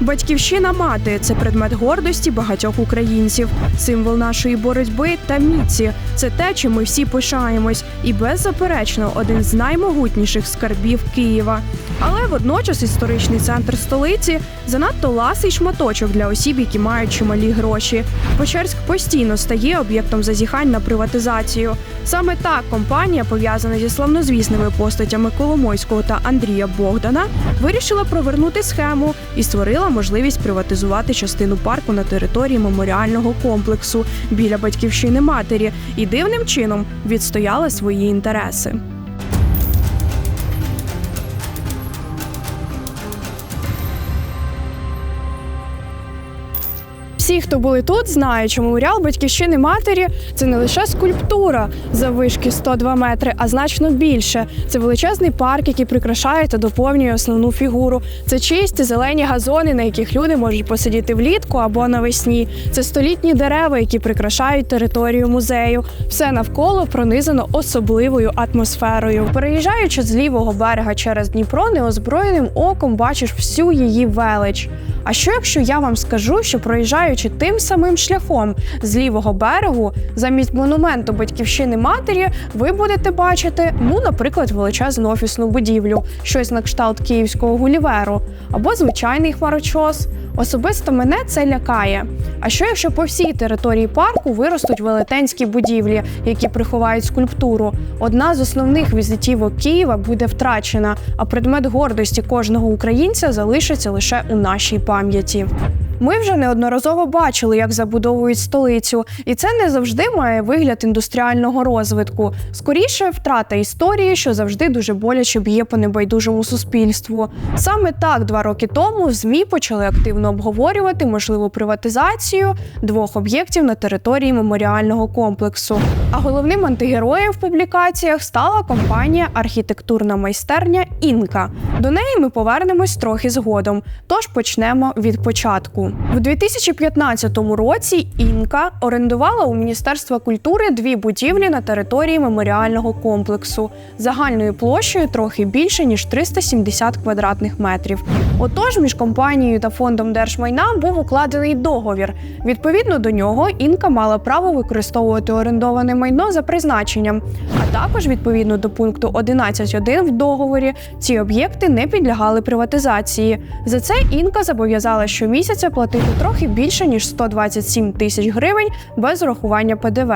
Батьківщина мати це предмет гордості багатьох українців, символ нашої боротьби та міці. Це те, чим ми всі пишаємось, і беззаперечно один з наймогутніших скарбів Києва. Але водночас історичний центр столиці занадто ласий шматочок для осіб, які мають чималі гроші. Печерськ постійно стає об'єктом зазіхань на приватизацію. Саме так компанія, пов'язана зі славнозвісними постатями Коломойського та Андрія Богдана, вирішила провернути схему і створила можливість приватизувати частину парку на території меморіального комплексу біля батьківщини матері і дивним чином відстояла свої інтереси. Всі, хто були тут, знають, що меморіал батьківщини матері це не лише скульптура заввишки 102 метри, а значно більше. Це величезний парк, який прикрашає та доповнює основну фігуру. Це чисті зелені газони, на яких люди можуть посидіти влітку або навесні. Це столітні дерева, які прикрашають територію музею. Все навколо пронизано особливою атмосферою. Переїжджаючи з лівого берега через Дніпро, неозброєним оком бачиш всю її велич. А що якщо я вам скажу, що проїжджаючи тим самим шляхом з лівого берегу, замість монументу батьківщини матері, ви будете бачити, ну, наприклад, величезну офісну будівлю, щось на кшталт київського гуліверу, або звичайний хмарочос. Особисто мене це лякає. А що якщо по всій території парку виростуть велетенські будівлі, які приховають скульптуру? Одна з основних візитівок Києва буде втрачена, а предмет гордості кожного українця залишиться лише у нашій пам'яті. Ми вже неодноразово бачили, як забудовують столицю, і це не завжди має вигляд індустріального розвитку. Скоріше, втрата історії, що завжди дуже боляче б'є по небайдужому суспільству. Саме так два роки тому ЗМІ почали активно обговорювати можливу приватизацію двох об'єктів на території меморіального комплексу. А головним антигероєм в публікаціях стала компанія архітектурна майстерня Інка. До неї ми повернемось трохи згодом. Тож почнемо від початку. В 2015 році Інка орендувала у Міністерства культури дві будівлі на території меморіального комплексу загальною площею трохи більше ніж 370 квадратних метрів. Отож, між компанією та фондом держмайна був укладений договір. Відповідно до нього інка мала право використовувати орендоване майно за призначенням. А також, відповідно до пункту 11.1 в договорі, ці об'єкти не підлягали приватизації. За це інка зобов'язала щомісяця платити трохи більше ніж 127 тисяч гривень без урахування ПДВ.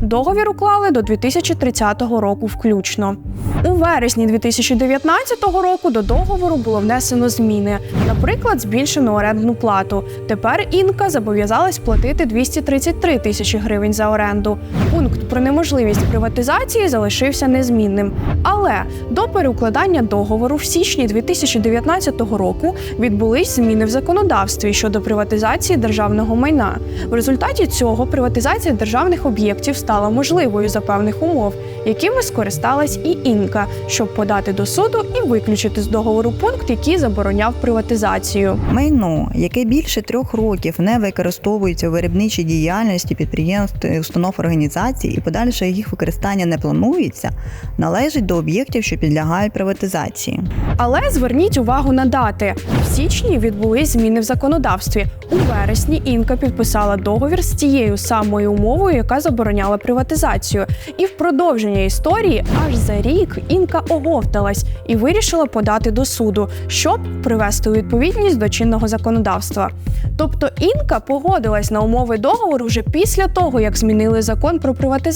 Договір уклали до 2030 року включно. У вересні 2019 року до договору було внесено зміни. Наприклад, збільшено орендну плату. Тепер інка зобов'язалась платити 233 тисячі гривень за оренду. Пункт про неможливість приватизації залишився незмінним. Але до переукладання договору в січні 2019 року відбулись зміни в законодавстві щодо приватизації державного майна. В результаті цього приватизація державних об'єктів стала можливою за певних умов, якими скористалась і інка, щоб подати до суду і виключити з договору пункт, який забороняв приватизацію. Майно, яке більше трьох років не використовується у виробничій діяльності підприємств, установ організацій і подальше їх використання не планується, належить до об'єктів, що підлягають приватизації. Але зверніть увагу на дати. В січні відбулись зміни в законодавстві. У вересні інка підписала договір з тією самою умовою, яка забороняла приватизацію. І в продовження історії аж за рік інка оговталась і вирішила подати до суду, щоб привести у відповідність до чинного законодавства. Тобто інка погодилась на умови договору вже після того, як змінили закон про приватизацію,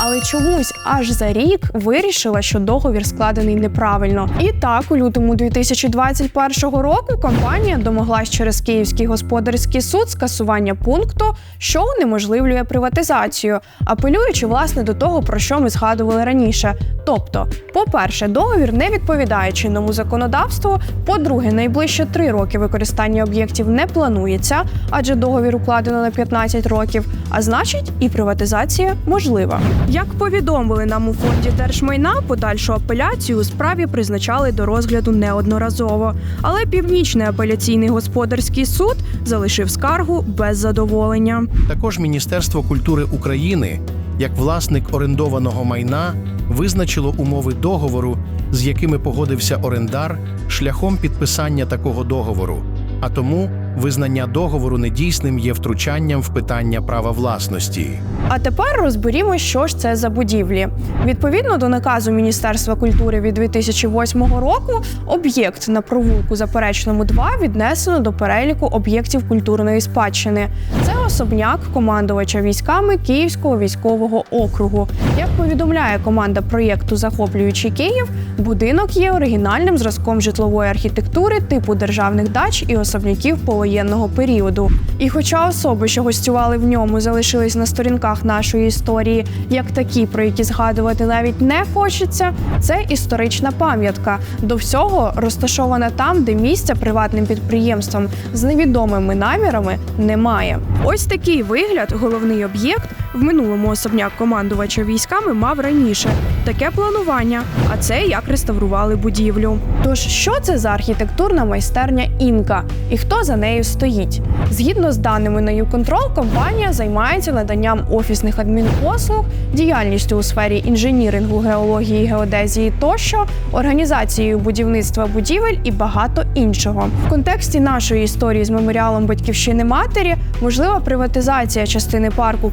але чомусь аж за рік вирішила, що договір складений неправильно. І так, у лютому 2021 року компанія домоглась через Київський господарський суд скасування пункту, що унеможливлює приватизацію, апелюючи власне до того, про що ми згадували раніше. Тобто, по-перше, договір не відповідає чинному законодавству. По-друге, найближче три роки використання об'єктів не планується, адже договір укладено на 15 років. А значить, і приватизація можлива. Як повідомили нам у фонді держмайна, подальшу апеляцію у справі призначали до розгляду неодноразово. Але північний апеляційний господарський суд залишив скаргу без задоволення. Також Міністерство культури України, як власник орендованого майна, визначило умови договору, з якими погодився орендар, шляхом підписання такого договору. а тому визнання договору недійсним є втручанням в питання права власності. А тепер розберімо, що ж це за будівлі. Відповідно до наказу Міністерства культури від 2008 року, об'єкт на провулку Заперечному 2 віднесено до переліку об'єктів культурної спадщини. Це особняк командувача військами Київського військового округу. Як повідомляє команда проєкту Захоплюючи Київ, будинок є оригінальним зразком житлової архітектури типу державних дач і особняків повоєнного періоду. І хоча особи, що гостювали в ньому, залишились на сторінках нашої історії, як такі, про які згадувати навіть не хочеться, це історична пам'ятка. До всього розташована там, де місця приватним підприємствам з невідомими намірами немає. Ось такий вигляд головний об'єкт в минулому особняк командувача військами мав раніше. Таке планування, а це як реставрували будівлю. Тож, що це за архітектурна майстерня Інка і хто за нею стоїть? Згідно з даними на YouControl, компанія займається наданням офісних адмінпослуг, діяльністю у сфері інженірингу, геології, геодезії тощо, організацією будівництва будівель і багато іншого. В контексті нашої історії з меморіалом батьківщини матері можлива приватизація частини парку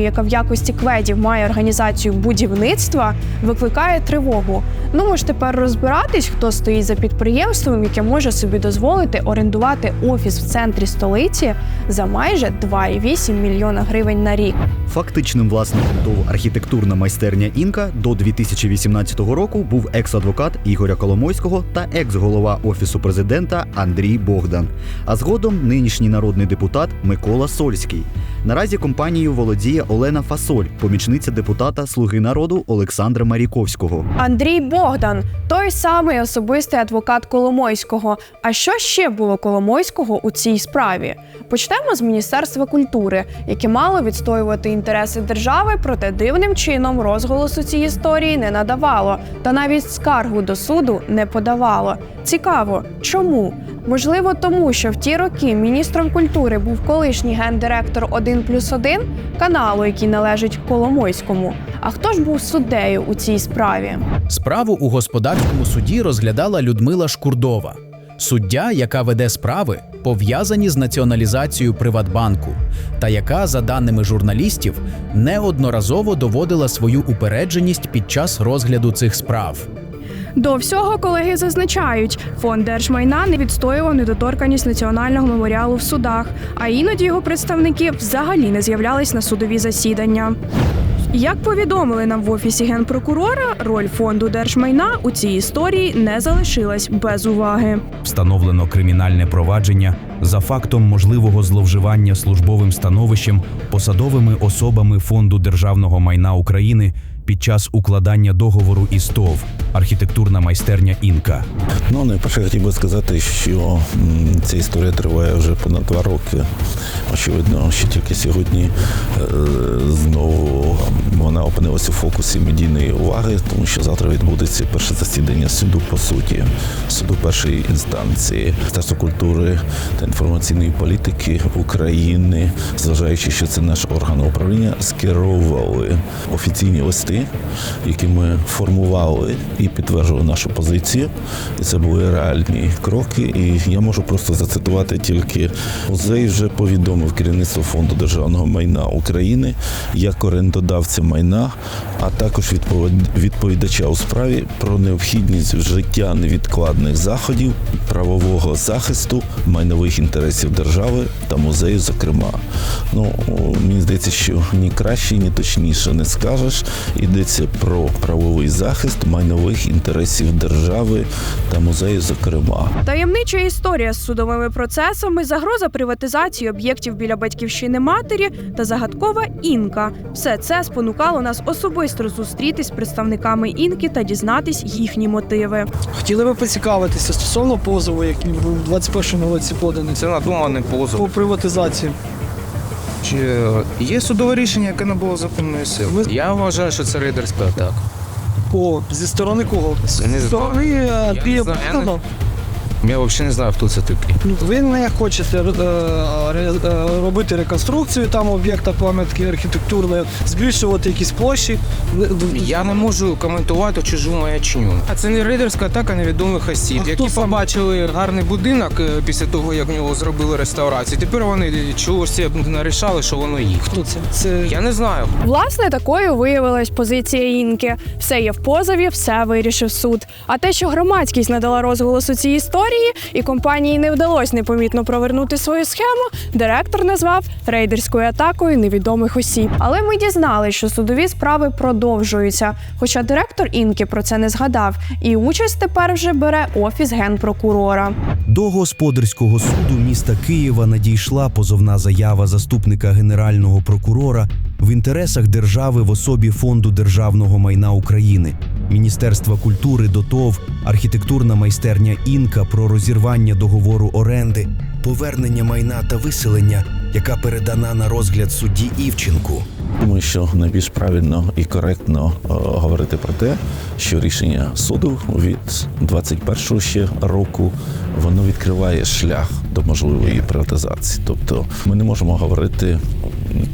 компанією, яка в якості кведів має організацію будівництва, викликає тривогу. Ну ми ж тепер розбиратись, хто стоїть за підприємством, яке може собі дозволити орендувати офіс в центрі столиці за майже 2,8 мільйона гривень на рік. Фактичним власником ТОВ архітектурна майстерня Інка до 2018 року був екс-адвокат Ігоря Коломойського та екс-голова офісу президента Андрій Богдан. А згодом нинішній народний депутат Микола Сольський. Наразі компанією володіє Олена Фасоль, помічниця депутата Слуги народу Олександра Маріковського. Андрій Богдан, той самий особистий адвокат Коломойського. А що ще було Коломойського у цій справі? Почнемо з Міністерства культури, яке мало відстоювати інтереси держави, проте дивним чином розголосу цій історії не надавало, та навіть скаргу до суду не подавало. Цікаво, чому? Можливо, тому що в ті роки міністром культури був колишній гендиректор 1 плюс 1 каналу, який належить Коломойському. А хто ж був суддею у цій справі? Справу у господарському суді розглядала Людмила Шкурдова, суддя, яка веде справи, пов'язані з націоналізацією Приватбанку, та яка, за даними журналістів, неодноразово доводила свою упередженість під час розгляду цих справ. До всього колеги зазначають, фонд держмайна не відстоював недоторканість національного меморіалу в судах, а іноді його представники взагалі не з'являлись на судові засідання. Як повідомили нам в офісі генпрокурора, роль фонду держмайна у цій історії не залишилась без уваги. встановлено кримінальне провадження за фактом можливого зловживання службовим становищем посадовими особами Фонду державного майна України під час укладання договору із ТОВ архітектурна майстерня Інка. Ну, найперше хотів би сказати, що ця історія триває вже понад два роки. Очевидно, що тільки сьогодні е, знову вона опинилася у фокусі медійної уваги, тому що завтра відбудеться перше засідання суду по суті, суду першої інстанції Міністерство культури та інформаційної політики України, зважаючи, що це наш орган управління, скеровували офіційні листи, які ми формували і підтверджували нашу позицію. І це були реальні кроки. І я можу просто зацитувати тільки музей вже повідомив керівництво фонду державного майна України як орендодавця майна, а також відповідача у справі про необхідність вжиття невідкладних заходів правового захисту майнових інтересів держави та музею, зокрема. Ну мені здається, що ні краще, ні точніше не скажеш. Йдеться про правовий захист майнових інтересів держави та музею, зокрема. Таємнича історія з судовими процесами, загроза приватизації об'єктів біля батьківщини матері та загадкова інка. Все це спонукало нас особисто зустрітись з представниками інки та дізнатись їхні мотиви. Хотіли би поцікавитися стосовно позову, який був у 21 році поданий Це надуманий позов. по приватизації. Чи є судове рішення, яке не було законної сили? Я вважаю, що це рейдерська атака. По зі сторони кого? Зі сторони е, Андрія знаю, я взагалі не знаю, хто це такий. Ви не хочете е, е, робити реконструкцію там об'єкта пам'ятки архітектурної, збільшувати якісь площі. Я не можу коментувати чужу маячню. А це не рейдерська атака невідомих осіб, А які побачили гарний будинок е, після того, як в нього зробили реставрацію. Тепер вони чогось нарішали, що воно їх. Хто це? Це Я не знаю. Власне, такою виявилась позиція інки. Все є в позові, все вирішив суд. А те, що громадськість надала розголосу цій історії, і компанії не вдалося непомітно провернути свою схему, директор назвав рейдерською атакою невідомих осіб. Але ми дізналися, що судові справи продовжуються. Хоча директор інки про це не згадав, і участь тепер вже бере офіс генпрокурора. До господарського суду міста Києва надійшла позовна заява заступника генерального прокурора в інтересах держави в особі Фонду державного майна України, Міністерства культури до ТОВ, архітектурна майстерня Інка про розірвання договору оренди, повернення майна та виселення, яка передана на розгляд судді Івченку. Думаю, що найбільш правильно і коректно е, говорити про те, що рішення суду від 21-го ще року воно відкриває шлях до можливої приватизації. Тобто ми не можемо говорити,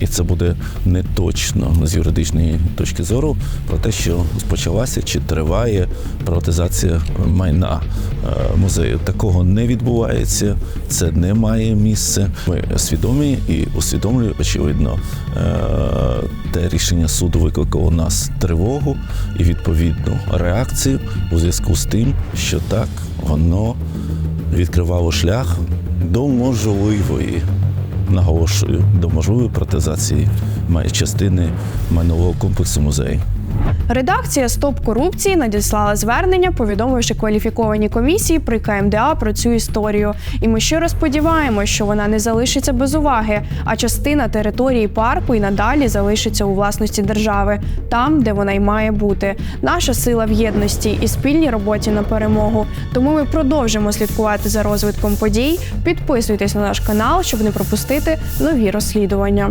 і це буде не точно з юридичної точки зору, про те, що спочалася чи триває приватизація майна е, музею. Такого не відбувається, це не має місця. Ми свідомі і усвідомлюємо, очевидно, е, те рішення суду викликало нас тривогу і відповідну реакцію у зв'язку з тим, що так воно відкривало шлях до можливої, наголошую, до можливої протезації частини майнового комплексу музею. Редакція Стоп корупції надіслала звернення, повідомивши кваліфікованій комісії при КМДА про цю історію. І ми щиро сподіваємося, що вона не залишиться без уваги, а частина території парку і надалі залишиться у власності держави, там, де вона й має бути. Наша сила в єдності і спільній роботі на перемогу. Тому ми продовжимо слідкувати за розвитком подій. Підписуйтесь на наш канал, щоб не пропустити нові розслідування.